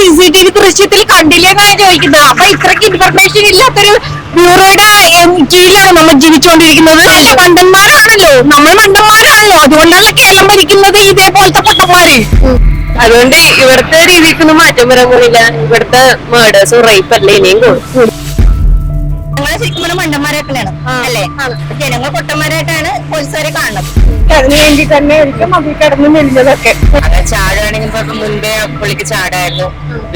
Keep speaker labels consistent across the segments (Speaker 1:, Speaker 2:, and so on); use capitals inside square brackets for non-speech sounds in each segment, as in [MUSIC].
Speaker 1: C C T V ദൃശ്യത്തിൽ കണ്ടില്ലെന്നാണ് ചോദിക്കുന്നത്. അപ്പൊ ഇത്രക്ക് ഇൻഫർമേഷൻ ഇല്ലാത്തൊരു ബ്യൂറോയുടെ കീഴിലാണ് നമ്മൾ ജീവിച്ചുകൊണ്ടിരിക്കുന്നത്. നല്ല മണ്ടന്മാരാണല്ലോ. നമ്മൾ മണ്ടന്മാരാണല്ലോ. അതുകൊണ്ടാണ് കേരളം ഭരിക്കുന്നത് ഇതേപോലത്തെ പൊട്ടന്മാര്
Speaker 2: അതുകൊണ്ട് ഇവിടുത്തെ രീതിക്കൊന്നും മാറ്റം വരാൻ പോണില്ല ഇവിടുത്തെ മേഡേഴ്സും റേപ്പ് അല്ലേ ഇനിയും കൂടും.
Speaker 1: ശരിക്കും മണ്ടന്മാരാക്കലാണ് അല്ലേ? ജനങ്ങൾ പൊട്ടന്മാരായിട്ടാണ് പോലീസുകാരെ കാണുന്നത്.
Speaker 2: അതിന് വേണ്ടി തന്നെ ആയിരിക്കും. അതിൽ കിടന്ന് നിന്നതൊക്കെ അങ്ങനെ ചാടുകയാണെങ്കിൽ ഇപ്പൊ മുൻപേ പുള്ളിക്ക് ചാടായിരുന്നു.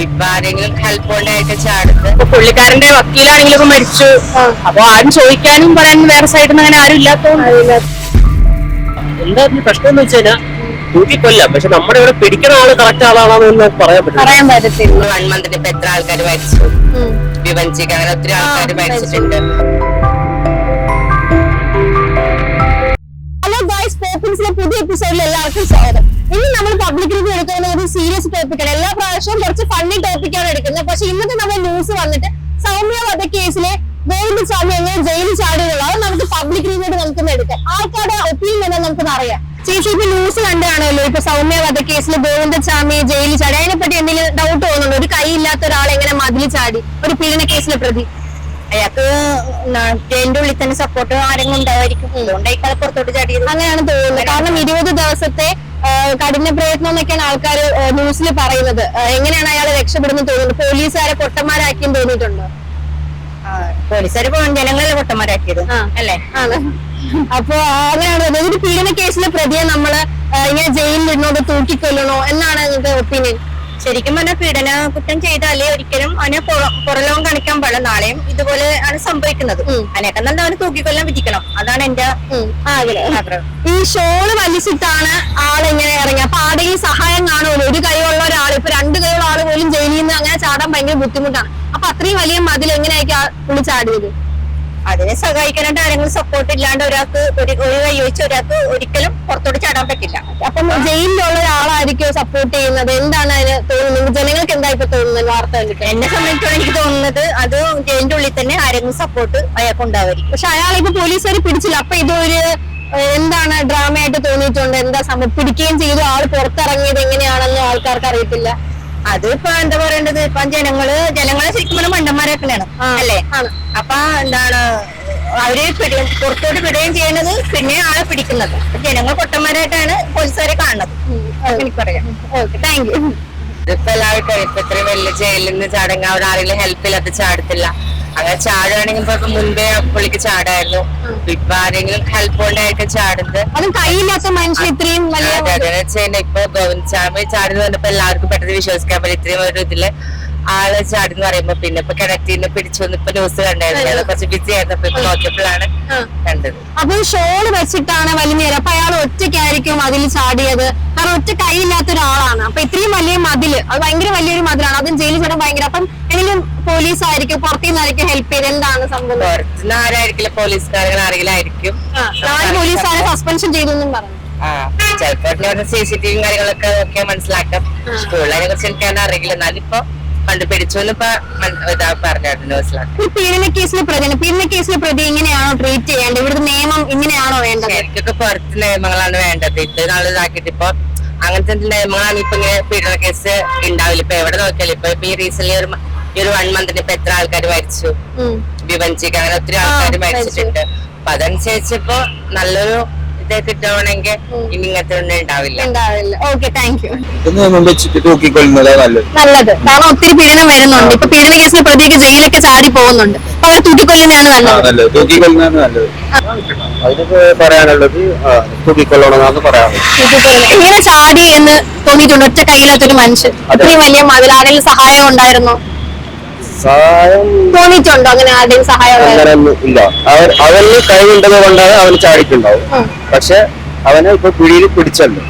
Speaker 2: ഇപ്പൊ ആരെങ്കിലും ഹെൽപ്പ് കൊണ്ടായിട്ട് ചാടുന്നത്. ഇപ്പൊ പുള്ളിക്കാരന്റെ വക്കീലാണെങ്കിലും ഇപ്പൊ മരിച്ചു. അപ്പൊ ആരും ചോദിക്കാനും പറയാനും വേറെ സൈഡിൽ നിന്ന് അങ്ങനെ ആരും ഇല്ലാത്തതുകൊണ്ട്
Speaker 3: എന്തായിരുന്നു പ്രശ്നം എന്ന് വെച്ചാൽ തൂക്കിക്കൊല്ലാം പക്ഷെ നമ്മുടെ ഇവിടെ പിടിക്കുന്ന ആൾ കറക്റ്റ് ആളാണെന്ന് പറയാൻ പറ്റും
Speaker 1: പറയാൻ പറ്റത്തില്ല.
Speaker 2: വൺ മന്തിന് ഇപ്പൊ എത്ര ആൾക്കാർ മരിച്ചു? വിവഞ്ചിക്ക് അങ്ങനെ ഒത്തിരി ആൾക്കാർ മരിച്ചിട്ടുണ്ട്.
Speaker 1: പോപ്പിൻസിലെ പുതിയ എപ്പിസോഡിൽ എല്ലാവർക്കും സ്വാഗതം. ഇന്ന് നമ്മൾ പബ്ലിക് എടുക്കുന്ന ഒരു സീരിയസ് ടോപ്പിക്കാണ് എല്ലാ പ്രാവശ്യവും കുറച്ച് ഫണ്ണി ടോപ്പിക്കാണ് എടുക്കുന്നത്. പക്ഷെ ഇന്നത്തെ നമ്മൾ ന്യൂസ് വന്നിട്ട് സൗമ്യ വധക്കേസിലെ ഗോവിന്ദ സ്വാമി എങ്ങനെ ജയിലിൽ ചാടിയുള്ള അത് നമുക്ക് പബ്ലിക് റിവ്യൂട്ട് നമുക്ക് എടുക്കാം. ആൾക്കാരുടെ ഒപ്പീനിയൻ എന്താ നമുക്ക് അറിയാം. ചേച്ചി ഇപ്പൊ ന്യൂസ് കണ്ടാണല്ലോ ഇപ്പൊ സൗമ്യ വധക്കേസിൽ ഗോവിന്ദ സ്വാമി ജയിലിൽ ചാടി. അതിനെപ്പറ്റി എന്തെങ്കിലും ഡൗട്ട് തോന്നുന്നുണ്ടോ? ഒരു കൈ ഇല്ലാത്ത ഒരാൾ എങ്ങനെ മതിൽ ചാടി? ഒരു പീഡന കേസിലെ പ്രതി.
Speaker 2: അയാൾക്ക് ജയിലിന്റെ ഉള്ളിൽ തന്നെ സപ്പോർട്ട് ആരെങ്കിലും ഉണ്ടാവായിരിക്കും അയാൾ പുറത്തോട്ട് ചാടിയത്.
Speaker 1: അങ്ങനെയാണ് തോന്നുന്നത്. കാരണം ഇരുപത് ദിവസത്തെ കഠിന പ്രയത്നം എന്നൊക്കെയാണ് ആൾക്കാർ ന്യൂസിൽ പറയുന്നത്. എങ്ങനെയാണ് അയാൾ രക്ഷപ്പെടുന്നത് തോന്നുന്നത്? പോലീസുകാരെ പൊട്ടന്മാരാക്കിയും തോന്നിയിട്ടുണ്ടോ?
Speaker 2: പോലീസുകാർ ജനങ്ങളെ പൊട്ടന്മാരാക്കിയത്. അല്ലേ?
Speaker 1: ആണ്. അപ്പൊ അങ്ങനെയാണ്. ഒരു പീഡന കേസിലെ പ്രതിയെ നമ്മൾ ഇങ്ങനെ ജയിലിൽ ഇടുന്നോട് തൂക്കിക്കൊല്ലണോ എന്നാണ് നിങ്ങളുടെ ഒപ്പീനിയൻ
Speaker 2: ശരിക്കും പറഞ്ഞാൽ പീഡന കുറ്റം ചെയ്താലേ ഒരിക്കലും അവനെ പുറ- പുറലോകം കാണിക്കാൻ പാടില്ല നാളെയും ഇതുപോലെ ആണ് സംഭവിക്കുന്നത്. അതിനൊക്കെ നല്ല അവന് തൂക്കിക്കൊല്ലാൻ വിധിക്കണം. അതാണ് എന്റെ
Speaker 1: ആഗ്രഹം. ഈ ഷോൾ വലിച്ചിട്ടാണ് ആളിങ്ങനെ ഇറങ്ങി. അപ്പൊ ഈ സഹായം കാണുമല്ലോ ഒരു കൈയുള്ള ഒരാൾ ഇപ്പൊ രണ്ട് കൈയുള്ള ആൾ പോലും ജയിലിൽ നിന്ന് അങ്ങനെ ചാടാൻ ഭയങ്കര ബുദ്ധിമുട്ടാണ്. അപ്പൊ അത്രയും വലിയ മതിൽ എങ്ങനെയായിരിക്കും ആ പുള്ളി ചാടിയത്?
Speaker 2: അതിനെ സഹായിക്കാനായിട്ട് ആരെങ്കിലും സപ്പോർട്ട് ഇല്ലാണ്ട് ഒരാൾക്ക് ഒരു ഒരു കൈ വെച്ച് ഒരാൾക്ക് ഒരിക്കലും പുറത്തോട്ട് ചാടാൻ പറ്റില്ല.
Speaker 1: അപ്പം ജയിലിലുള്ള ഒരാളായിരിക്കും സപ്പോർട്ട് ചെയ്യുന്നത്? എന്താണ് അതിന് തോന്നുന്നത്? ജനങ്ങൾക്ക് എന്താ ഇപ്പൊ തോന്നുന്നത്? വാർത്ത കണ്ടിട്ട്?
Speaker 2: എന്നെ സംബന്ധിച്ചോളം എനിക്ക് തോന്നുന്നത് അത് ജയിലിന്റെ ഉള്ളിൽ തന്നെ ആരെങ്കിലും സപ്പോർട്ട് അയാൾക്ക് ഉണ്ടാവായിരിക്കും.
Speaker 1: പക്ഷെ അയാൾ ഇപ്പൊ പോലീസുകാർ പിടിച്ചില്ല. അപ്പൊ ഇതൊരു എന്താണ് ഡ്രാമയായിട്ട് തോന്നിയിട്ടുണ്ട്? എന്താ സംഭവം? പിടിക്കുകയും ചെയ്തു. ആൾ പുറത്തിറങ്ങിയത് എങ്ങനെയാണെന്ന് ആൾക്കാർക്ക് അറിയത്തില്ല.
Speaker 2: അത് ഇപ്പൊ എന്താ പറയേണ്ടത്? ഇപ്പൊ ജനങ്ങൾ ജനങ്ങളെ ശരിക്കും മണ്ടന്മാരാക്കണാണ് അല്ലേ. അപ്പൊ എന്താണ് അവർ പിടിയും പുറത്തോട്ട് വിടുകയും ചെയ്യണത് പിന്നെ ആളെ പിടിക്കുന്നത്. ജനങ്ങൾ പൊട്ടന്മാരായിട്ടാണ് പോലീസുകാരെ കാണുന്നത്. എനിക്ക് പറയാം
Speaker 1: ഓക്കെ താങ്ക് യു.
Speaker 2: ഇതിപ്പോ എല്ലാവർക്കും ഇപ്പൊ ഇത്രയും വലിയ ജയിലിൽ നിന്ന് ചാടുക അവിടെ ആരെങ്കിലും ഹെൽപ്പ് ഇല്ലാത്ത ചാടത്തില്ല. അങ്ങനെ ചാടുകയാണെങ്കിൽ ഇപ്പൊ മുൻപേ പുള്ളിക്ക് ചാടായിരുന്നു. ഇപ്പൊ ആരെങ്കിലും ഹെൽപ്പ് കൊണ്ടായിട്ട് ചാടുന്നത്.
Speaker 1: അതും കൈയില്ലാത്ത മനുഷ്യൻ ഇത്രയും
Speaker 2: ഇപ്പൊ ഗോവിന്ദ് ചാടുന്ന ചാടി വന്നപ്പോ എല്ലാവർക്കും പെട്ടെന്ന് വിശ്വസിക്കാൻ പറ്റും. ഇത്രയും ഒരു ഇതിൽ ആൾ ചാടി എന്ന് പറയുമ്പോ പിന്നെ ഇപ്പൊ കിണറ്റിന്ന് പിടിച്ചു വന്ന് ഇപ്പൊ ന്യൂസ് കണ്ടായിരുന്നു. കുറച്ച് ബിസി ആയിരുന്നപ്പോ ഇപ്പൊ നോക്കിയപ്പോഴാണ്. കണ്ടത്.
Speaker 1: അപ്പൊ ഷോൾ വെച്ചിട്ടാണ് വലിയ നേരം. അപ്പൊ അയാൾ ഒറ്റയ്ക്കായിരിക്കും അതിൽ ചാടിയത്. കാരണം ഒറ്റ കൈയില്ലാത്ത ഒരാളാണ്. അപ്പൊ ഇത്രയും വലിയ മതിൽ. അത് ഭയങ്കര വലിയൊരു മതിലാണ്. അതും ജയിലിൽ ചേട്ടൻ ഭയങ്കര അപ്പം എന്തെങ്കിലും പോലീസ് ആയിരിക്കും പുറത്തുനിന്നായിരിക്കും ഹെൽപ്പ് ചെയ്ത് എന്താണ് സംഭവം?
Speaker 2: ആരായിരിക്കില്ല പോലീസുകാരൻ ആരെങ്കിലും ആയിരിക്കും
Speaker 1: നാല് പോലീസുകാരെ സസ്പെൻഷൻ ചെയ്തു എന്നും പറഞ്ഞു.
Speaker 2: ചിലപ്പോ സി സി ടി വി കാര്യങ്ങളൊക്കെ നോക്കിയാൽ മനസ്സിലാക്കാം. സ്കൂളിനെ കുറിച്ച് എനിക്ക് അറിയില്ല. എന്നാലും ഇപ്പൊ കണ്ട് പിടിച്ചു എന്ന് ഇപ്പൊ മൻ- ഇതാ പറഞ്ഞായിരുന്നു ന്യൂസിലാക്കാം
Speaker 1: ഒരു പീഡന കേസിലെ പ്രതിയാണ് പീഡന കേസിലെ പ്രതി ഇങ്ങനെയാണോ ട്രീറ്റ് ചെയ്യേണ്ടത്? ഇവിടുത്തെ നിയമം ഇങ്ങനെയാണോ വേണ്ടത്?
Speaker 2: എനിക്കൊക്കെ പുറത്ത് നിയമങ്ങളാണ് വേണ്ടത്. ഇത് നാൾ ഇതാക്കിയിട്ട് ഇപ്പൊ അങ്ങനത്തെ നിയമങ്ങളാണ് ഇപ്പൊ ഇങ്ങനെ പീഡന കേസ് ഉണ്ടാവില്ല. ഇപ്പൊ എവിടെ നോക്കിയാലും ഇപ്പൊ ഈ റീസെന്റ് ഒരു ഈ ഒരു വൺ മന്തിന് ഇപ്പൊ എത്ര ആൾക്കാർ മരിച്ചു. വിവഞ്ചിക്ക് അങ്ങനെ ഒത്തിരി ആൾക്കാർ മരിച്ചിട്ടുണ്ട്. അപ്പൊ അതനുസരിച്ച് ഇപ്പൊ നല്ലൊരു ഇത് കിട്ടണമെങ്കിൽ ഇനി ഇങ്ങനത്തെ ഒന്നും ഉണ്ടാവില്ല.
Speaker 4: നല്ലത്.
Speaker 1: കാരണം ഒത്തിരി പീഡനം വരുന്നുണ്ട്. ഇപ്പൊ പീഡന കേസിൽ പ്രതിയൊക്കെ ജയിലൊക്കെ ചാടി പോകുന്നുണ്ട്. അപ്പൊ അവർ തൂക്കിക്കൊല്ലുന്നതാണ് നല്ലത്. ഇങ്ങനെ ചാടി എന്ന് തോന്നിയിട്ടുണ്ട്. ഒറ്റ കയ്യിലാത്തൊരു മനുഷ്യൻ. ഇത്രയും വലിയ മതിലാരെങ്കിലും സഹായം ഉണ്ടായിരുന്നോ?
Speaker 4: സഹായം
Speaker 1: തോന്നിയിട്ടുണ്ടോ? അങ്ങനെ ആരുടെയും സഹായം
Speaker 4: അങ്ങനെയൊന്നും ഇല്ല. അവന് കഴിവുണ്ടത് കൊണ്ടാണ് അവന് ചാടിയിട്ടുണ്ടാവും. പക്ഷെ അവനെ ഇപ്പൊ പിടിയിൽ പിടിച്ചല്ലോ.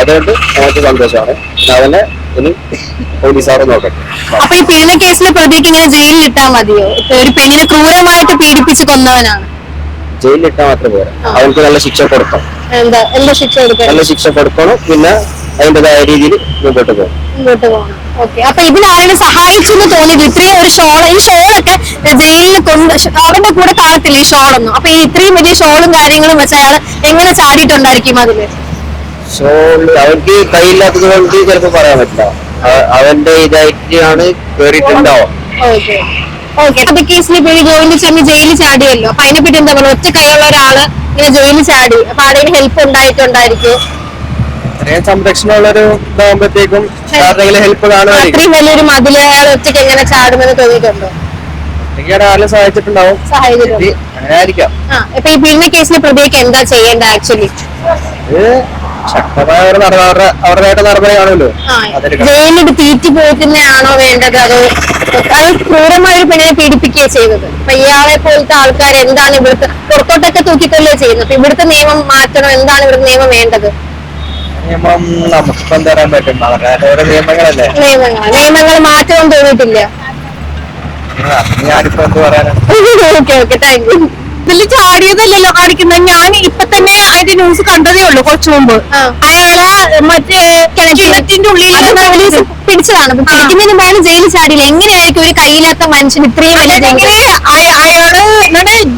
Speaker 4: അതുകൊണ്ട് നമുക്ക് സന്തോഷമാണ്. അവനെ ഇനി പോലീസുകാർ നോക്കട്ടെ.
Speaker 1: അപ്പൊ ഈ പീഡന കേസിൽ പ്രതിക്ക് ഇങ്ങനെ ജയിലിൽ ഇട്ടാൽ മതിയോ? ഒരു പെണ്ണിനെ ക്രൂരമായിട്ട് പീഡിപ്പിച്ച് കൊന്നവനാണ്.
Speaker 4: ജയിലിൽ ഇട്ടാ മാത്രം പോരാ. അവനക്ക് നല്ല ശിക്ഷ കൊടുക്കണം
Speaker 1: എന്താ? എന്താ ശിക്ഷ കൊടുക്കണം
Speaker 4: നല്ല ശിക്ഷ കൊടുക്കണം. പിന്നെ അതിന്റെതായ രീതിയിൽ മുമ്പോട്ട് പോകും.
Speaker 1: മുമ്പോട്ട് പോകണം. ഓക്കെ അപ്പൊ എന്ന് തോന്നിയിട്ട് ഇത്രയും ഒരു ഷോൾ ഈ ഷോളൊക്കെ ജയിലിൽ കൊണ്ട് അവരുടെ കൂടെ കാണത്തില്ല ഈ ഷോളൊന്നും? അപ്പൊ ഈ ഇത്രയും വലിയ ഷോളും കാര്യങ്ങളും വെച്ച് അയാൾ എങ്ങനെ ചാടിയിട്ടുണ്ടായിരിക്കും അതിൽ?
Speaker 4: ഷോൾ അവർക്ക് കൈയില്ലാത്തത് കൊണ്ട് ചിലപ്പോ പറയാൻ പറ്റില്ല.
Speaker 5: അവന്റെ ഇതായിട്ടാണ് കേറിയിട്ടുണ്ടാവും
Speaker 1: ഓക്കെ ഓക്കെ കേസിൽ ഗോവിന്ദ് ചമ്മി ജയിലിൽ ചാടിയല്ലോ. അപ്പൊ അതിനെപ്പറ്റി എന്താ പറയുക? ഒറ്റ കൈയുള്ള ഒരാൾ ഇങ്ങനെ ജയിലിൽ ചാടി. അപ്പൊ ആരെങ്കിലും ഹെൽപ്പ് ഉണ്ടായിട്ടുണ്ടായിരിക്കും.
Speaker 5: ഇത്രയും സംരക്ഷണമുള്ള ഒരു ഇതാകുമ്പോഴത്തേക്കും ഹെൽപ്പ്
Speaker 1: അത്രയും വലിയൊരു മതിൽ അയാൾ ഒറ്റയ്ക്ക് എങ്ങനെ ചാടുമെന്ന് തോന്നിയിട്ടുണ്ടോ?
Speaker 5: ആരെങ്കിലും സഹായിച്ചിട്ടുണ്ടാവും. അങ്ങനെ ആയിരിക്കാം.
Speaker 1: ഇപ്പൊ ഈ പീഡന കേസിൽ പ്രതിയൊക്കെ എന്താ ചെയ്യേണ്ട ആക്ച്വലി
Speaker 5: ശക്തമായ ഒരു അവരുടേതായിട്ട് നടപടി കാണുമല്ലോ അതെടുക്കണം
Speaker 1: ജയിലിൽ തീറ്റി പോയിട്ടുന്നതാണോ വേണ്ടത് അതോ അത് ക്രൂരമായ ഒരു പെണ്ണിനെ പീഡിപ്പിക്കുകയോ ചെയ്തത് അപ്പൊ ഇയാളെ പോലത്തെ ആൾക്കാർ എന്താണ് ഇവിടുത്തെ പുറത്തോട്ടൊക്കെ തൂക്കിക്കൊല്ലുകയോ ചെയ്യുന്നത്? അപ്പൊ ഇവിടുത്തെ നിയമം മാറ്റണം എന്താണ് ഇവിടുത്തെ നിയമം വേണ്ടത്?
Speaker 5: നിയമം നമുക്കിപ്പം തരാൻ പറ്റും. അവരുടെ ഓരോ നിയമങ്ങളല്ലേ?
Speaker 1: നിയമങ്ങൾ നിയമങ്ങൾ തോന്നിയിട്ടില്ല
Speaker 5: ഞാനിപ്പോ എന്ത് പറയാനാണ്
Speaker 1: ഓക്കെ ഓക്കെ താങ്ക് യു
Speaker 6: ഇതിൽ ചാടിയതല്ലല്ലോ കാണിക്കുന്നത്. ഞാൻ ഇപ്പൊ തന്നെ അതിന്റെ ന്യൂസ് കണ്ടതേ ഉള്ളൂ കുറച്ചു മുമ്പ്. അയാൾ മറ്റേ കിണറ്റിന്റെ ഉള്ളിൽ
Speaker 1: പോലീസ് പിടിച്ചതാണ്. പിടിക്കുന്നതിന് മുമ്പാണ് ജയിലിൽ ചാടിയില്ല എങ്ങനെയായിരിക്കും ഒരു കയ്യില്ലാത്ത മനുഷ്യൻ ഇത്രയും വലിയ
Speaker 6: അയാൾ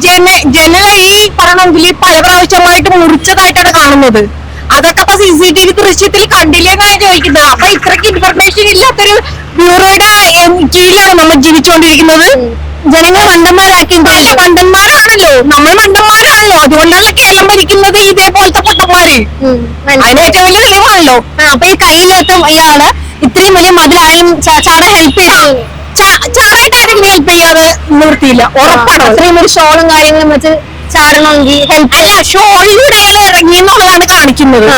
Speaker 6: ജന ജനലായി പറയണമെങ്കിൽ പല പ്രാവശ്യമായിട്ട് മുറിച്ചതായിട്ടാണ് കാണുന്നത്. അതൊക്കെ അപ്പൊ സി സി ടി വി ദൃശ്യത്തിൽ കണ്ടില്ലേ എന്നാണ് ചോദിക്കുന്നത്? അപ്പൊ ഇത്രക്ക് ഇൻഫർമേഷൻ ഇല്ലാത്തൊരു ബ്യൂറോയുടെ കീഴിലാണ് നമ്മൾ ജീവിച്ചുകൊണ്ടിരിക്കുന്നത്.
Speaker 1: ജനങ്ങൾ മണ്ടന്മാരാക്കി.
Speaker 6: അല്ല, മണ്ടന്മാരാണല്ലോ. നമ്മൾ മണ്ടന്മാരാണല്ലോ. അതുകൊണ്ടല്ലേ കേരളം ഭരിക്കുന്നത് ഇതേപോലത്തെ പൊട്ടന്മാര് അതിന് ഏറ്റവും വലിയ തെളിവാണല്ലോ
Speaker 1: അപ്പൊ ഈ കയ്യില്ലാത്ത ഇയാൾ ഇത്രയും വലിയ മതിലായാലും ചാട ഹെൽപ്പ് ചെയ്തു
Speaker 6: ചാ- ചാടായിട്ട് ആരെങ്കിലും ഹെൽപ്പ് ചെയ്യാതെ നിവൃത്തിയില്ല. ഉറപ്പാണ്. ഇത്രയും
Speaker 1: അത്രയും ഒരു ഷോളും കാര്യങ്ങളും വെച്ച് ചാടണമെങ്കിൽ
Speaker 6: അല്ല ഷോളിലൂടെ അയാൾ ഇറങ്ങി എന്നുള്ളതാണ് കാണിക്കുന്നത്.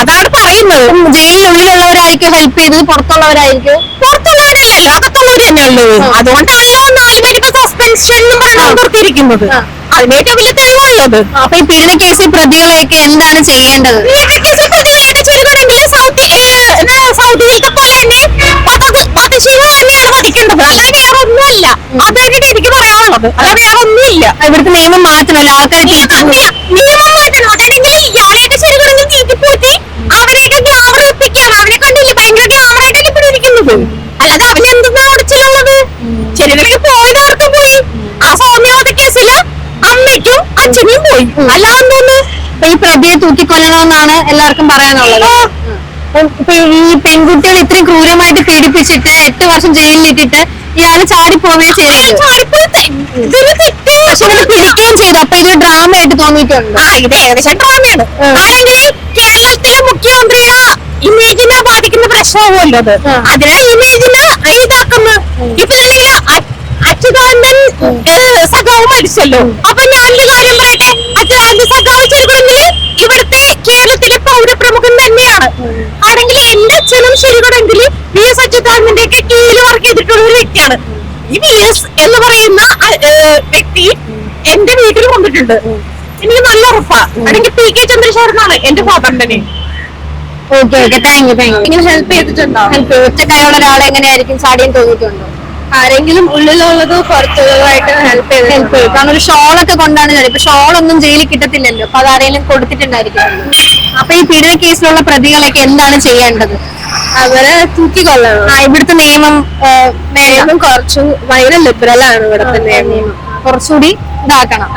Speaker 6: അതാണ് പറയുന്നത്.
Speaker 1: ജയിലിനുള്ളിലുള്ളവരായിരിക്കും ഹെൽപ്പ് ചെയ്തത് പുറത്തുള്ളവരായിരിക്കും.
Speaker 6: പുറത്തുള്ളവരല്ലല്ലോ അകത്തുള്ളവർ തന്നെയല്ലോ അതുകൊണ്ടാണല്ലോ നാല് പേർക്ക് സസ്പെൻഷനും പറഞ്ഞു നിർത്തിയിരിക്കുന്നത്
Speaker 1: ആ.
Speaker 6: അതിന് ഏറ്റവും വലിയ അത്.
Speaker 1: അപ്പൊ ഈ പീഡന കേസിൽ പ്രതികളെയൊക്കെ എന്താണ് ചെയ്യേണ്ടത്
Speaker 6: സൗദിയിലത്തെ പോലെ തന്നെ വധ- വധശിക്ഷ തന്നെയാണ് പഠിക്കേണ്ടത് അല്ലാതെ വേറെ ഒന്നുമല്ല അത് തന്നെയാണ് എനിക്ക് പറയാനുള്ളത് അല്ലാതെ വേറെ ഒന്നുമില്ല
Speaker 1: ഇവിടുത്തെ നിയമം മാറ്റണല്ലോ ആൾക്കാരെ തിരിച്ചു
Speaker 6: നിയമം മാറ്റണം അതല്ലെങ്കിൽ ഇയാളെയൊക്കെ ശരിക്കും തീറ്റിപ്പോറ്റി അവരെയൊക്കെ ഗ്ലാമർ വെപ്പിക്കാണ് അവരെ കണ്ടില്ല? ഭയങ്കര ഗ്ലാമർ ആയിട്ടാണ് ഇവിടെ ഇരിക്കുന്നത്? അല്ലാതെ അവന് എന്തെന്നാ ഉടച്ചിലുള്ളത് ശരിക്കും പോയതാർക്കും പോയി. ആ സൗമ്യവധ കേസിൽ അമ്മയ്ക്കും അച്ഛനും പോയി. അല്ലാതെ എന്തോന്ന്?
Speaker 1: ഈ പ്രതിയെ തൂക്കിക്കൊല്ലണമെന്നാണ് എല്ലാവർക്കും പറയാനുള്ളത്. ഇപ്പൊ ഈ പെൺകുട്ടികൾ ഇത്രയും ക്രൂരമായിട്ട് പീഡിപ്പിച്ചിട്ട് എട്ട് വർഷം ജയിലിൽ ഇട്ടിട്ട് ഇയാൾ ചാടി പോവേ ചെയ്തത്
Speaker 6: തെറ്റ്
Speaker 1: പക്ഷെ പിടിക്കുകയും ചെയ്തു. അപ്പൊ ഇതൊരു ഡ്രാമ ആയിട്ട് തോന്നിയിട്ടുണ്ട്.
Speaker 6: ആ ഇത് ഏകദേശം ഡ്രാമയാണ് അല്ലെങ്കിൽ കേരളത്തിലെ മുഖ്യമന്ത്രിയുടെ ഇമേജിനെ ബാധിക്കുന്ന പ്രശ്നമാവുമല്ലോ അത്. അതിനെ ഇമേജിനെ ഇതാക്കുന്നു. ഇപ്പൊ അല്ലെങ്കിൽ അച്യുതാനന്ദൻ സഖാവ് മരിച്ചല്ലോ. അപ്പൊ ഞാനൊരു കാര്യം പറയട്ടെ? അച്യുതാനന്ദ സഖാവ് ചെറുകുളെങ്കിൽ ഇവിടുത്തെ കേരളത്തിലെ പൗരപ്രമുഖൻ തന്നെയാണ്. ആണെങ്കിൽ എന്റെ അച്ഛനും ശരികൂടെങ്കിൽ വി എസ് അച്യുതാനന്ദന്റെ ഒക്കെ കീഴിൽ വർക്ക് ചെയ്തിട്ടുള്ള ഒരു വ്യക്തിയാണ്. ഈ വി എസ് എന്ന് പറയുന്ന വ്യക്തി എന്റെ വീട്ടിൽ വന്നിട്ടുണ്ട്. എനിക്ക് നല്ല ഉറപ്പാ. അല്ലെങ്കിൽ പി കെ ചന്ദ്രശേഖരനാണ് എന്റെ ഫാദറിന്റെ name
Speaker 1: okay okay thank you thank you
Speaker 6: ഇങ്ങനെ ഹെൽപ്പ് ചെയ്തിട്ടുണ്ടോ?
Speaker 1: ഹെൽപ്പ് ഒറ്റക്കായുള്ള ഒരാളെ എങ്ങനെയായിരിക്കും ചാടിയും തോന്നിയിട്ടുണ്ടോ?
Speaker 6: ആരെങ്കിലും ഉള്ളിലുള്ളതോ പുറത്തുള്ളതായിട്ട് ഹെൽപ്പ്
Speaker 1: ഹെൽപ്പ് ചെയ്യും കാരണം ഒരു ഷോളൊക്കെ കൊണ്ടാണ് ചാടി ഇപ്പൊ ഷോളൊന്നും ജയിലിൽ കിട്ടത്തില്ലല്ലോ. അപ്പൊ അത് ആരെങ്കിലും കൊടുത്തിട്ടുണ്ടായിരിക്കും. അപ്പൊ ഈ പീഡന കേസിലുള്ള പ്രതികളൊക്കെ എന്താണ് ചെയ്യേണ്ടത്?
Speaker 6: അവരെ
Speaker 1: ആ ഇവിടുത്തെ നിയമം
Speaker 6: നിയമം കുറച്ചു ഭയങ്കര ലിബറൽ ആണ് ഇവിടുത്തെ നിയമം.
Speaker 1: കുറച്ചുകൂടി ഇതാക്കണം.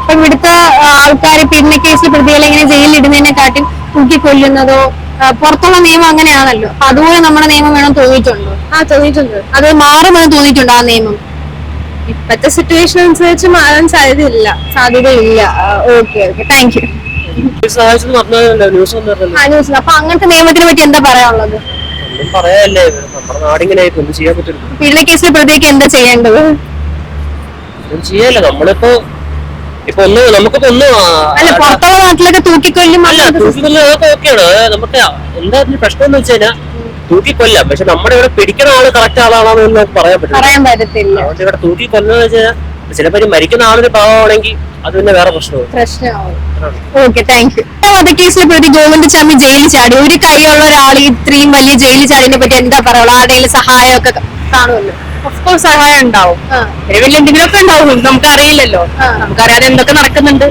Speaker 1: അപ്പൊ ഇവിടുത്തെ ആൾക്കാർ പീഡന കേസിൽ പ്രതികളെ ഇങ്ങനെ ജയിലിൽ കാട്ടി തൂക്കിക്കൊല്ലുന്നതോ കൊല്ലുന്നതോ പുറത്തുള്ള നിയമം അങ്ങനെയാണല്ലോ. അപ്പൊ അതുപോലെ നമ്മുടെ നിയമം വേണം തോന്നിയിട്ടുണ്ടോ.
Speaker 6: ആ തോന്നിയിട്ടുണ്ട്.
Speaker 1: അത് മാറുമെന്ന് തോന്നിയിട്ടുണ്ടോ ആ നിയമം.
Speaker 6: ഇപ്പത്തെ സിറ്റുവേഷൻ അനുസരിച്ച് മാറാൻ സാധ്യതയില്ല.
Speaker 1: സാധ്യതയില്ല. Okay okay. Thank you
Speaker 3: news.
Speaker 1: അപ്പൊ അങ്ങനത്തെ നിയമത്തിനെ പറ്റി എന്താ പറയാനുള്ളത്?
Speaker 3: ഒന്നും പറയാല്ലേ നമ്മുടെ നാടിങ്ങനെ ഒന്നും ചെയ്യാൻ പറ്റില്ല
Speaker 1: എന്താ ചെയ്യേണ്ടത്?
Speaker 3: ഒന്നും ചെയ്യല്ല നമ്മളിപ്പോ ഇപ്പൊ ഒന്ന് നമുക്കിപ്പോ ഒന്നും
Speaker 1: അല്ല പുറത്തുള്ള നാട്ടിലൊക്കെ തൂക്കിക്കൊല്ലും
Speaker 3: അല്ല തൂക്കിക്കൊല്ലുന്നത് അതൊക്കെ ഓക്കെയാണ് നമുക്ക് എന്താ ഇതിന് പ്രശ്നം എന്ന് വെച്ച് കഴിഞ്ഞാൽ തൂക്കിക്കൊല്ലാം. പക്ഷെ നമ്മുടെ ഇവിടെ പിടിക്കുന്ന ആൾ കറക്റ്റ് ആളാണോ എന്ന് പറയാൻ പറ്റില്ല.
Speaker 1: പറയാൻ പറ്റത്തില്ല.
Speaker 3: ഇവിടെ തൂക്കിക്കൊല്ലുന്നത് വെച്ച് കഴിഞ്ഞാൽ ചിലപ്പോ മരിക്കുന്ന ആളൊരു പാവമാണെങ്കിൽ അത് പിന്നെ വേറെ
Speaker 1: പ്രശ്നമാവും. ഓക്കെ താങ്ക് യു വധക്കേസിലെ പ്രതി ഗോവിന്ദ് ചമ്മി ജയിലിൽ ചാടി. ഒരു കൈയുള്ള ഒരാൾ ഇത്രയും വലിയ ജയിലിൽ ചാടിനെ പറ്റി എന്താ പറയുള്ളൂ ആരുടെയും സഹായമൊക്കെ കാണുമല്ലോ.
Speaker 6: ഓഫ്കോഴ്സ് സഹായം ഉണ്ടാവും. വലിയ എന്തെങ്കിലുമൊക്കെ ഉണ്ടാവും. നമുക്ക് അറിയില്ലല്ലോ. നമുക്കറിയാതെ എന്തൊക്കെ നടക്കുന്നുണ്ട്.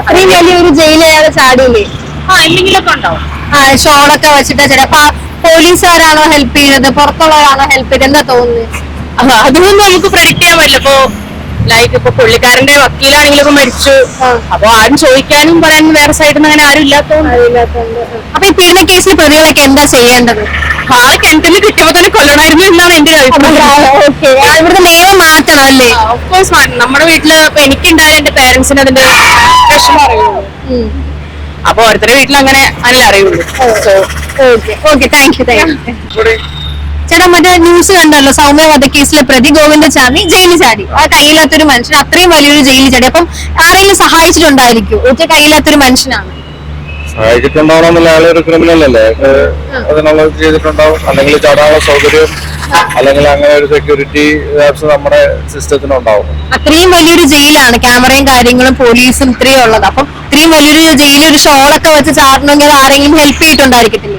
Speaker 1: അത്രയും വലിയൊരു ജയിലിൽ അയാൾ ചാടിയില്ലേ?
Speaker 6: ആ എന്തെങ്കിലുമൊക്കെ ഉണ്ടാവും.
Speaker 1: ആ ഷോളൊക്കെ വെച്ചിട്ട് ചിലപ്പോ പോലീസുകാരാണോ ഹെൽപ്പ് ചെയ്യുന്നത്? പുറത്തുള്ളവരാണോ ഹെൽപ്പ് ചെയ്തത് എന്താ തോന്നുന്നത്
Speaker 6: അപ്പൊ അതൊന്നും നമുക്ക് പ്രഡിക്റ്റ് ചെയ്യാൻ പറ്റില്ല. ഇപ്പൊ ലൈക്ക് ഇപ്പൊ പുള്ളിക്കാരന്റെ വക്കീലാണെങ്കിലും മരിച്ചു. അപ്പൊ ആരും ചോദിക്കാനും പറയാനും വേറെ സൈഡിൽ നിന്ന് അങ്ങനെ ആരും ഇല്ലാത്തതുകൊണ്ട്
Speaker 1: അപ്പൊ ഈ പീഡന കേസിൽ പ്രതികളൊക്കെ എന്താ ചെയ്യേണ്ടത്?
Speaker 6: ആളെ കിണറ്റിൽ കിട്ടിയപ്പോ തന്നെ കൊല്ലണമായിരുന്നു എന്നാണ് എന്റെ ഒരു അഭിപ്രായം.
Speaker 1: ഇവിടുത്തെ നിയമം മാറ്റണം അല്ലേ?
Speaker 6: ഓഫ്കോഴ്സ് മാറ്റണം നമ്മുടെ വീട്ടിൽ ഇപ്പൊ എനിക്കുണ്ടായ എന്റെ പേരൻസിന് അതിന്റെ വിഷമം അറിയുള്ളൂ. അപ്പൊ ഓരോരുത്തരുടെ വീട്ടിൽ അങ്ങനെ അല്ല അറിയുള്ളൂ.
Speaker 1: Okay. Okay thank you thank you ചേട്ടാ മറ്റേ ന്യൂസ് കണ്ടല്ലോ. സൗമ്യ വധക്കേസിലെ പ്രതി ഗോവിന്ദചാമി ജയിലിൽ ചാടി. ആ കയ്യില്ലാത്തൊരു മനുഷ്യൻ അത്രയും വലിയൊരു ജയിലിൽ ചാടി. അപ്പം ആരെങ്കിലും സഹായിച്ചിട്ടുണ്ടായിരിക്കും? ഒറ്റ കയ്യില്ലാത്തൊരു മനുഷ്യനാണ്.
Speaker 5: സഹായിച്ചിട്ടുണ്ടാവണമെന്നില്ല. ആളെ ഒരു ക്രിമിനൽ അല്ലേ? അതിനുള്ള ചെയ്തിട്ടുണ്ടാവും. അല്ലെങ്കിൽ ചാടാനുള്ള സൗകര്യം അല്ലെങ്കിൽ അങ്ങനെ ഒരു സെക്യൂരിറ്റി നമ്മുടെ സിസ്റ്റത്തിനുണ്ടാവും
Speaker 1: അത്രയും വലിയൊരു ജയിലാണ്. ക്യാമറയും കാര്യങ്ങളും പോലീസും ഇത്രയും ഉള്ളത്. അപ്പം ഇത്രയും വലിയൊരു ജയിലിൽ ഒരു ഷോളൊക്കെ വെച്ച് ചാടണമെങ്കിൽ ആരെങ്കിലും ഹെൽപ്പ് ചെയ്തിട്ടുണ്ടായിരിക്കത്തില്ലേ?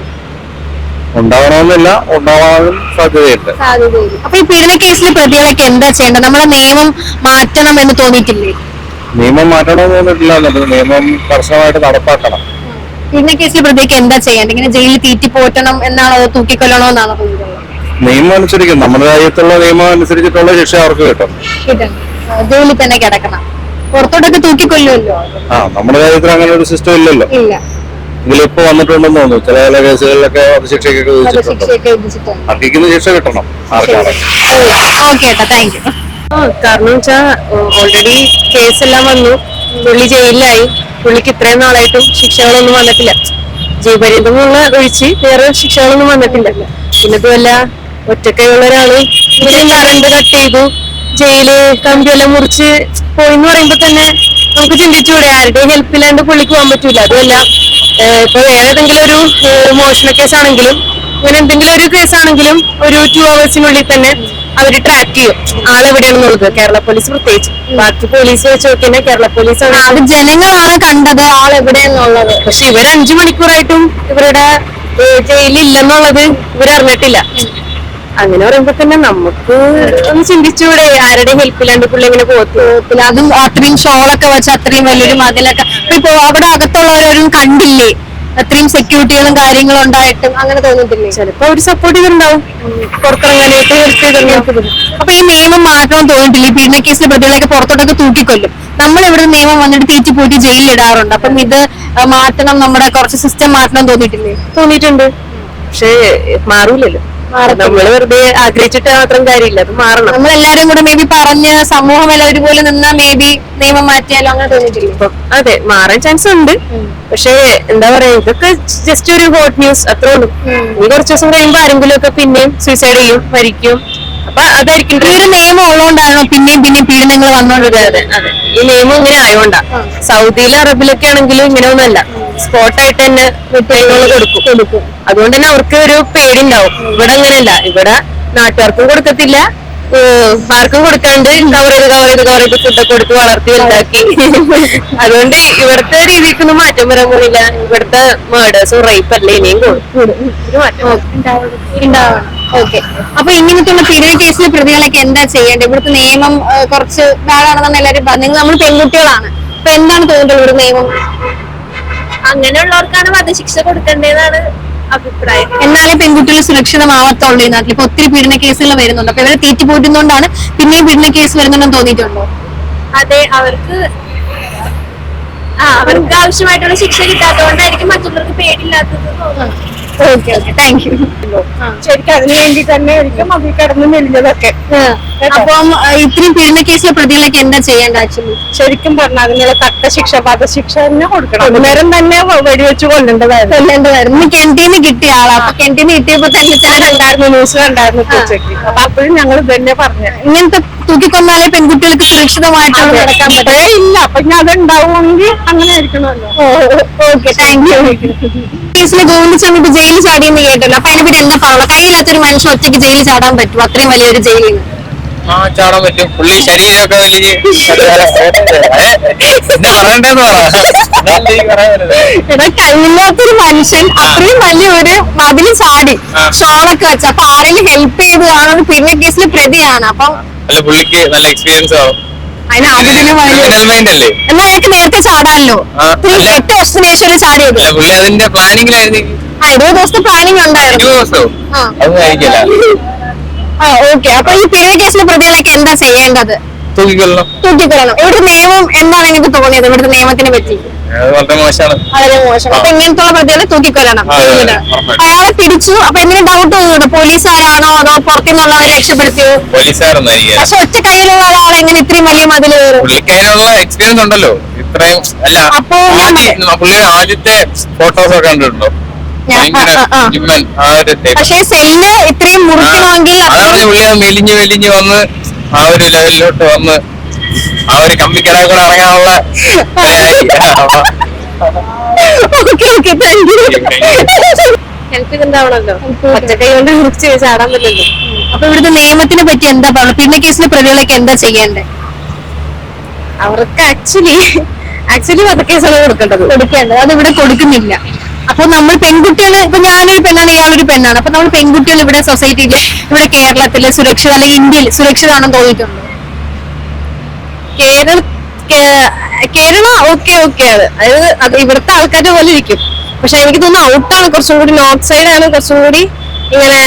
Speaker 5: ഉണ്ടാവണമെന്നില്ല ഉണ്ടാവാനും സാധ്യതയുണ്ട്.
Speaker 1: അപ്പൊ ഈ പീഡന കേസിലെ പ്രതികളൊക്കെ എന്താ ചെയ്യേണ്ടത്? നമ്മളെ നിയമം മാറ്റണം എന്ന് തോന്നിയിട്ടില്ലേ?
Speaker 5: നിയമം മാറ്റണമെന്ന് തോന്നിട്ടില്ല എന്നുള്ളത് നിയമം കർശനമായിട്ട് നടപ്പാക്കണം.
Speaker 1: പീഡന കേസിലെ പ്രതിക്ക് എന്താ ചെയ്യേണ്ടത്? ഇങ്ങനെ ജയിലിൽ തീറ്റി പോറ്റണം എന്നാണോ അതോ തൂക്കിക്കൊല്ലണോ എന്നാണോ
Speaker 5: നിയമം അനുസരിക്കും. നമ്മുടെ രാജ്യത്തുള്ള നിയമം അനുസരിച്ചിട്ടുള്ള ശിക്ഷ അവർക്ക് കിട്ടും.
Speaker 1: ജയിലിൽ തന്നെ കിടക്കണം. പുറത്തോട്ടൊക്കെ തൂക്കിക്കൊല്ലുമല്ലോ?
Speaker 5: ആ നമ്മുടെ രാജ്യത്തിൽ അങ്ങനെ ഒരു സിസ്റ്റം ഇല്ലല്ലോ.
Speaker 1: ഇല്ല.
Speaker 5: ഇതിലിപ്പോ വന്നിട്ടുണ്ടെന്ന് തോന്നുന്നു. ചില ചില കേസുകളിലൊക്കെ വധശിക്ഷയൊക്കെ വിധിച്ചിട്ടുണ്ട്.
Speaker 1: ശിക്ഷയൊക്കെ വിധിച്ചിട്ടുണ്ട്.
Speaker 5: അർഹിക്കുന്ന ശിക്ഷ കിട്ടണം. ആർക്കാണ്
Speaker 1: ഓക്കെ ഏട്ടാ താങ്ക് യു
Speaker 6: കാരണം വെച്ചാ ഓൾറെഡി കേസ് എല്ലാം വന്നു. പുള്ളി ജയിലിലായി. പുള്ളിക്ക് ഇത്രയും നാളായിട്ടും ശിക്ഷകളൊന്നും വന്നിട്ടില്ല. ജീവപര്യന്തമുള്ള ഒഴിച്ച് വേറെ ശിക്ഷകളൊന്നും വന്നിട്ടില്ല. പിന്നെ ഇതുമല്ല ഒറ്റക്കൈയുള്ള ഒരാൾ ഇങ്ങനെ കറണ്ട് കട്ട് ചെയ്തു. ജയിൽ കമ്പിയെല്ലാം മുറിച്ച് പോയിന്ന് പറയുമ്പോ തന്നെ നമുക്ക് ചിന്തിച്ചുകൂടെ ആരുടെയും ഹെൽപ്പ് ഇല്ലാണ്ട് പുള്ളിക്ക് പോകാൻ പറ്റൂല. അതുമല്ല ഇപ്പൊ വേറെ ഏതെങ്കിലും ഒരു മോഷണ കേസാണെങ്കിലും അങ്ങനെ എന്തെങ്കിലും ഒരു കേസാണെങ്കിലും ഒരു ടു അവേഴ്സിനുള്ളിൽ തന്നെ അവർ ട്രാക്ക് ചെയ്യും. ആളെവിടെയാണെന്നുള്ളത്. കേരള പോലീസ് പ്രത്യേകിച്ച്. ബാക്കി പോലീസ് വെച്ച് നോക്കിയാൽ കേരള പോലീസ് ആണ്.
Speaker 1: അത് ജനങ്ങളാണ് കണ്ടത് ആളെവിടെയെന്നുള്ളത്.
Speaker 6: പക്ഷെ ഇവർ അഞ്ചു മണിക്കൂറായിട്ടും ഇവരുടെ ജയിലില്ലെന്നുള്ളത് ഇവർ അറിഞ്ഞിട്ടില്ല അങ്ങനെ പറയുമ്പോ തന്നെ നമുക്ക് ഒന്ന് ചിന്തിച്ചൂടെ ആരുടെ ഹെൽപ്പ് ഇല്ലാണ്ട് പുള്ളി ഇങ്ങനെ
Speaker 1: പോകത്തില്ല അതും അത്രയും ഷോളൊക്കെ വെച്ച് അത്രയും വലിയൊരു മതിലൊക്കെ. ഇപ്പൊ അവിടെ അകത്തുള്ളവരൊന്നും കണ്ടില്ലേ? അത്രയും സെക്യൂരിറ്റികളും കാര്യങ്ങളും ഉണ്ടായിട്ടും അങ്ങനെ തോന്നിട്ടില്ലേ
Speaker 6: ചിലപ്പോ അവർ സപ്പോർട്ട് ചെയ്തിട്ടുണ്ടാവും പുറത്തിറങ്ങാനായിട്ട് ഹെൽപ്പ് ചെയ്തിട്ടുണ്ടാവും
Speaker 1: അപ്പൊ ഈ നിയമം മാറ്റണം തോന്നിട്ടില്ല ഈ പീഡന കേസിലെ പ്രതികളൊക്കെ പുറത്തോട്ടൊക്കെ തൂക്കിക്കൊല്ലും. നമ്മൾ ഇവിടെ നിയമം വന്നിട്ട് തീറ്റി പോയിട്ട് ജയിലിലിടാറുണ്ട്. അപ്പം ഇത് മാറ്റണം നമ്മുടെ കുറച്ച് സിസ്റ്റം മാറ്റണം തോന്നിട്ടില്ലേ
Speaker 6: തോന്നിയിട്ടുണ്ട്. പക്ഷേ മാറൂലല്ലോ. നമ്മൾ വെറുതെ ആഗ്രഹിച്ചിട്ട് മാത്രം കാര്യമില്ല അത് മാറണം.
Speaker 1: നമ്മളെല്ലാരും കൂടെ മേ ബി പറഞ്ഞ് സമൂഹം എല്ലാം ഒരുപോലെ നിന്നാ മേ ബി നിയമം മാറ്റിയാലോ അങ്ങനെ തോന്നിയിട്ടില്ല?
Speaker 6: ഇപ്പം അതെ മാറാൻ ചാൻസ് ഉണ്ട്. പക്ഷേ എന്താ പറയാ ഇതൊക്കെ ജസ്റ്റ് ഒരു ഹോട്ട് ന്യൂസ് അത്രേ ഉള്ളൂ. ഇനി കുറച്ച് ദിവസം കഴിയുമ്പോ ആരെങ്കിലും ഒക്കെ പിന്നെയും സൂയിസൈഡ് ചെയ്യും മരിക്കും. അപ്പൊ അതായിരിക്കും
Speaker 1: ഈ ഒരു നിയമം ഉള്ളതുകൊണ്ടാണോ പിന്നെയും പിന്നെയും പീഡനങ്ങൾ വന്നോണ്ടിരുന്നത്
Speaker 6: അതെ അതെ ഈ നിയമം ഇങ്ങനെ ആയോണ്ടാ. സൗദിയിലും അറബിലൊക്കെ ആണെങ്കിലും ഇങ്ങനെ ഒന്നല്ല സ്പോട്ടായിട്ട് തന്നെ കൊടുക്കും. കൊടുക്കും. അതുകൊണ്ട് തന്നെ അവർക്ക് ഒരു പേടി ഉണ്ടാവും ഇവിടെ അങ്ങനെയല്ല. ഇവിടെ നാട്ടുകാർക്കും കൊടുക്കത്തില്ല. ആർക്കും കൊടുക്കാണ്ട് കവർ ചെയ്ത് കവർ ചെയ്ത് കവർ ചെയ്ത് ഫുഡൊക്കെ കൊടുത്ത് വളർത്തി വലുതാക്കി. അതുകൊണ്ട് ഇവിടുത്തെ രീതിക്കൊന്നും മാറ്റം വരാൻ പോലില്ല ഇവിടുത്തെ മേഡേഴ്സും റേപ്പ് അല്ല ഇനിയും
Speaker 1: ഉണ്ടാവണം. ഓക്കെ. അപ്പൊ ഇങ്ങനത്തെയുള്ള പീഡന കേസിലെ പ്രതികളൊക്കെ എന്താ ചെയ്യേണ്ടത്? ഇവിടുത്തെ നിയമം കുറച്ച് ബാഡാണെന്നാണ് എല്ലാവരും പറഞ്ഞത്. നമ്മൾ പെൺകുട്ടികളാണ്. അപ്പൊ എന്താണ് തോന്നുന്നത് ഇവിടെ നിയമം?
Speaker 6: അങ്ങനെയുള്ളവർക്കാണ് വധശിക്ഷ കൊടുക്കേണ്ടതാണ് അഭിപ്രായം?
Speaker 1: എന്നാലേ പെൺകുട്ടികൾ സുരക്ഷിതമാവാത്തുള്ളൂ ഈ നാട്ടിൽ ഇപ്പൊ ഒത്തിരി പീഡന കേസുകൾ വരുന്നുണ്ട്. അപ്പൊ ഇവരെ തീറ്റി പോറ്റുന്നതുകൊണ്ടാണ് പിന്നെയും പീഡന കേസ് വരുന്നുണ്ടെന്ന് തോന്നിയിട്ടുണ്ടോ?
Speaker 6: അതെ അവർക്ക് ആ അവർക്ക് ആവശ്യമായിട്ടുള്ള ശിക്ഷ കിട്ടാത്തതുകൊണ്ടായിരിക്കും മറ്റുള്ളവർക്ക് പേടിയില്ലാത്തത് തോന്നുന്നു
Speaker 1: ഓക്കെ ഓക്കെ താങ്ക് യു
Speaker 6: ശരിക്കും അതിന് വേണ്ടി തന്നെ ആയിരിക്കും അതിൽ കിടന്ന് മെലിഞ്ഞതൊക്കെ
Speaker 1: അപ്പം ഇത്രയും പീഡന കേസിലെ പ്രതികളൊക്കെ എന്താ ചെയ്യേണ്ട ആക്ച്വലി
Speaker 6: ശരിക്കും പറഞ്ഞാൽ അതിനുള്ള തക്ക ശിക്ഷ വധശിക്ഷ തന്നെ കൊടുക്കണം അന്നേരം തന്നെ വെടിവെച്ച് കൊല്ലേണ്ടതായിരുന്നു
Speaker 1: കൊല്ലേണ്ടതായിരുന്നു കെന്റീന്ന് കിട്ടിയ ആളാ അപ്പൊ കെന്റീന്ന് കിട്ടിയപ്പോ തന്നെ
Speaker 6: ഉണ്ടായിരുന്നു ന്യൂസ് ഉണ്ടായിരുന്നു ഉച്ചയ്ക്ക് അപ്പൊ അപ്പോഴും ഞങ്ങൾ തന്നെ പറഞ്ഞു
Speaker 1: ഇങ്ങനത്തെ തൂക്കിക്കൊന്നാലേ പെൺകുട്ടികൾക്ക് സുരക്ഷിതമായിട്ട് നടക്കാൻ പറ്റേ
Speaker 6: ഇല്ല അപ്പൊ ഞാൻ അതുണ്ടാവുമെങ്കിൽ അങ്ങനെ ആയിരിക്കണമല്ലോ
Speaker 1: ഓക്കെ താങ്ക് യു കേസിലെ ഗോവിന്ദ് ഇപ്പൊ ജയിലിൽ ചാടിയെന്ന് കേട്ടല്ലോ. അപ്പൊ അതിനെപ്പറ്റി എന്താ പറയുക കയ്യില്ലാത്തൊരു മനുഷ്യൻ ഒറ്റയ്ക്ക് ജയിലിൽ ചാടാൻ പറ്റും അത്രയും വലിയൊരു ജയിലിൽ.
Speaker 7: ആ ചാടാൻ പറ്റും. പുള്ളി ശരീരമൊക്കെ വലിയ [LAUGHS] പറയണ്ടെന്ന് പറ.
Speaker 1: മനുഷ്യൻ അത്രയും വലിയൊരു മതിൽ ചാടി. ഷോളൊക്കെ വെച്ച്. അപ്പൊ ആരെങ്കിലും ഹെൽപ്പ് ചെയ്ത് കാണുന്നത് പിന്നെ കേസിൽ പ്രതിയാണ്. അപ്പൊ
Speaker 7: പുള്ളിക്ക് നല്ല എക്സ്പീരിയൻസ് ആവും.
Speaker 1: അതിന് എന്നാ എനിക്ക് നേരത്തെ ചാടാനല്ലോ. എട്ട് വർഷത്തിന് ശേഷം ചാടിയത്
Speaker 7: അല്ല പുള്ളി അതിന്റെ പ്ലാനിങ്ങിലായിരുന്നു
Speaker 1: ആ ഇരുപത് ദിവസത്തെ പ്ലാനിങ് ഉണ്ടായിരുന്നു. ആ. ഓക്കെ അപ്പൊ ഈ പിഴ കേസിലെ പ്രതികളൊക്കെ എന്താ ചെയ്യേണ്ടത്?
Speaker 7: തൂക്കിക്കൊള്ളണം
Speaker 1: തൂക്കിക്കൊള്ളണം ഇവിടുത്തെ നിയമം എന്താണ് നിങ്ങൾക്ക് തോന്നിയത്? ഇവിടുത്തെ നിയമത്തിനെ പറ്റി.
Speaker 7: വളരെ മോശമാണ്.
Speaker 1: വളരെ മോശം. അപ്പൊ ഇങ്ങനത്തെ പ്രതികളെ തൂക്കിക്കൊല്ലണം. അയാളെ പിടിച്ചു. അപ്പൊ എങ്ങനെ ഡൗട്ട് തോന്നുന്നു പോലീസുകാരാണോ അതോ പുറത്തുനിന്നുള്ളവരെ രക്ഷപ്പെടുത്തിയോ?
Speaker 7: പോലീസുകാരൊന്നും
Speaker 1: പക്ഷെ ഒറ്റ കയ്യിലുള്ള ഒരാളെ എങ്ങനെ ഇത്രയും വലിയ മതിൽ കയറും?
Speaker 7: പുള്ളിക്ക് എക്സ്പീരിയൻസ് ഉണ്ടല്ലോ. ഇത്രയും അല്ല
Speaker 1: അപ്പൊ
Speaker 7: പുള്ളിയുടെ ആദ്യത്തെ ഫോട്ടോസ് ഒക്കെ കണ്ടിട്ടുണ്ടോ?
Speaker 1: പക്ഷേ സെല്ല് ഇത്രയും മുറിക്കണമെങ്കിൽ
Speaker 7: മെലിഞ്ഞ് മെലിഞ്ഞ് വന്ന് ആ ഒരു ലെവലിലോട്ട് വന്ന് ആ ഒരു കമ്പിക്കട കൂടെ ഇറങ്ങാനുള്ള
Speaker 1: okay okay thank you
Speaker 6: help ഇതുണ്ടാവണല്ലോ. ഒറ്റക്കൈ കൊണ്ട് മുറിച്ച് ചാടാൻ പറ്റില്ല
Speaker 1: അപ്പൊ ഇവിടുത്തെ നിയമത്തിനെ പറ്റി എന്താ പറയുക പിന്നെ കേസിലെ പ്രതികളൊക്കെ എന്താ ചെയ്യേണ്ടത്?
Speaker 6: അവർക്ക് ആക്ച്വലി ആക്ച്വലി വധക്കേസാണ് കൊടുക്കേണ്ടത്.
Speaker 1: കൊടുക്കേണ്ടത്. അത് ഇവിടെ കൊടുക്കുന്നില്ല. അപ്പൊ നമ്മൾ പെൺകുട്ടികൾ ഇപ്പൊ ഞാനൊരു പെണ്ണാണ് ഇയാളൊരു പെണ്ണാണ്. അപ്പൊ നമ്മൾ പെൺകുട്ടികൾ ഇവിടെ സൊസൈറ്റിയിൽ ഇവിടെ കേരളത്തിൽ സുരക്ഷിത അല്ലെങ്കിൽ ഇന്ത്യയിൽ സുരക്ഷിതമാണെന്ന് തോന്നിയിട്ടുണ്ട്.
Speaker 6: കേരള കേരള ഓക്കെ ഓക്കെ ആണ്. അതായത് അത് ഇവിടുത്തെ ആൾക്കാരെ പോലെ ഇരിക്കും. പക്ഷെ എനിക്ക് തോന്നുന്നു ഔട്ടാണ് കുറച്ചും കൂടി നോർത്ത് സൈഡ് ആണ് കുറച്ചും കൂടി ഇങ്ങനെ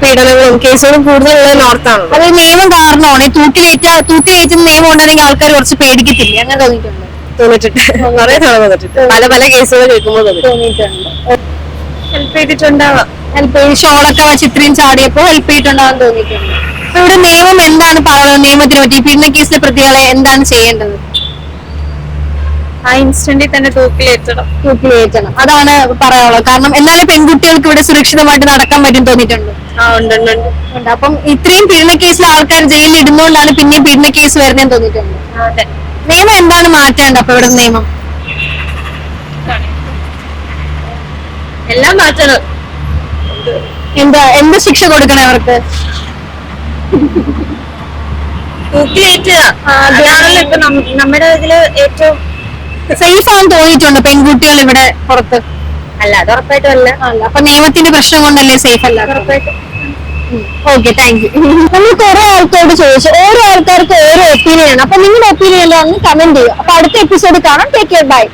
Speaker 6: പീഡനങ്ങളും കേസുകളും കൂടുതലുള്ളത് നോർത്താണ്
Speaker 1: അത് നിയമം കാരണമാണ് ഈ തൂക്കിലേറ്റ തൂക്കിലേറ്റുന്ന നിയമം ഉണ്ടെങ്കിൽ ആൾക്കാർ കുറച്ച് പേടിക്കത്തില്ല? അങ്ങനെ തോന്നിയിട്ടുണ്ട്.
Speaker 6: തോന്നിട്ടുണ്ട് കുറെ തവണ തോന്നിട്ടുണ്ട് പല പല കേസുകൾ കേൾക്കുമ്പോൾ
Speaker 1: തോന്നിയിട്ടുണ്ട്.
Speaker 6: ഹെൽപ്പ് ചെയ്തിട്ടുണ്ടാവാം.
Speaker 1: ഹെൽപ്പ് ചെയ്ത് ഷോളൊക്കെ വെച്ച് ഇത്രയും ചാടിയപ്പോ ഹെൽപ്പ് ചെയ്തിട്ടുണ്ടാവാൻ തോന്നിയിട്ടുണ്ട്. അപ്പൊ ഇവിടെ നിയമം എന്താണ് പറയുന്നത് നിയമത്തിനെ പറ്റി പീഡന കേസിലെ പ്രതികളെ എന്താണ് ചെയ്യേണ്ടത്?
Speaker 6: ആ ഇൻസ്റ്റന്റിൽ തന്നെ തൂക്കിലേറ്റണം.
Speaker 1: തൂക്കിലേറ്റണം. അതാണ് പറയാനുള്ളത്. കാരണം എന്നാലും പെൺകുട്ടികൾക്ക് ഇവിടെ സുരക്ഷിതമായിട്ട് നടക്കാൻ പറ്റും തോന്നിയിട്ടുണ്ട്.
Speaker 6: ആ ഉണ്ട് ഉണ്ട് ഉണ്ട്.
Speaker 1: ഉണ്ട്. അപ്പം ഇത്രയും പീഡന കേസിൽ ആൾക്കാർ ജയിലിൽ ഇടുന്നോണ്ടാണ് പിന്നെ പീഡന കേസ് വരുന്നതെന്ന് തോന്നിയിട്ടുണ്ട്.
Speaker 6: അതെ.
Speaker 1: നിയമം എന്താണ് മാറ്റേണ്ടത്? അപ്പൊ ഇവിടെ നിയമം.
Speaker 6: എല്ലാം മാറ്റണം.
Speaker 1: എന്താ എന്ത് ശിക്ഷ കൊടുക്കണം അവർക്ക്?
Speaker 6: തൂക്കിലേറ്റുക അതാണല്ലോ ഇപ്പൊ നമ്മുടെ ഇതിൽ ഏറ്റവും
Speaker 1: സേഫ് ആണെന്ന് തോന്നിയിട്ടുണ്ട് പെൺകുട്ടികൾ ഇവിടെ പുറത്ത്.
Speaker 6: അല്ല അത് ഉറപ്പായിട്ടും
Speaker 1: അല്ല. അപ്പൊ നിയമത്തിന്റെ പ്രശ്നം കൊണ്ടല്ലേ സേഫ് അല്ല ഓക്കെ താങ്ക് യു നമ്മൾ കുറെ ആൾക്കാരോട് ചോദിച്ചു. ഓരോ ആൾക്കാർക്ക് ഓരോ ഒപ്പീനിയൻ ആണ്. അപ്പൊ നിങ്ങളുടെ ഒപ്പീനിയൻ എന്താണെന്ന് കമന്റ് ചെയ്യുക. അപ്പൊ അടുത്ത എപ്പിസോഡ് കാണാം. Take care bye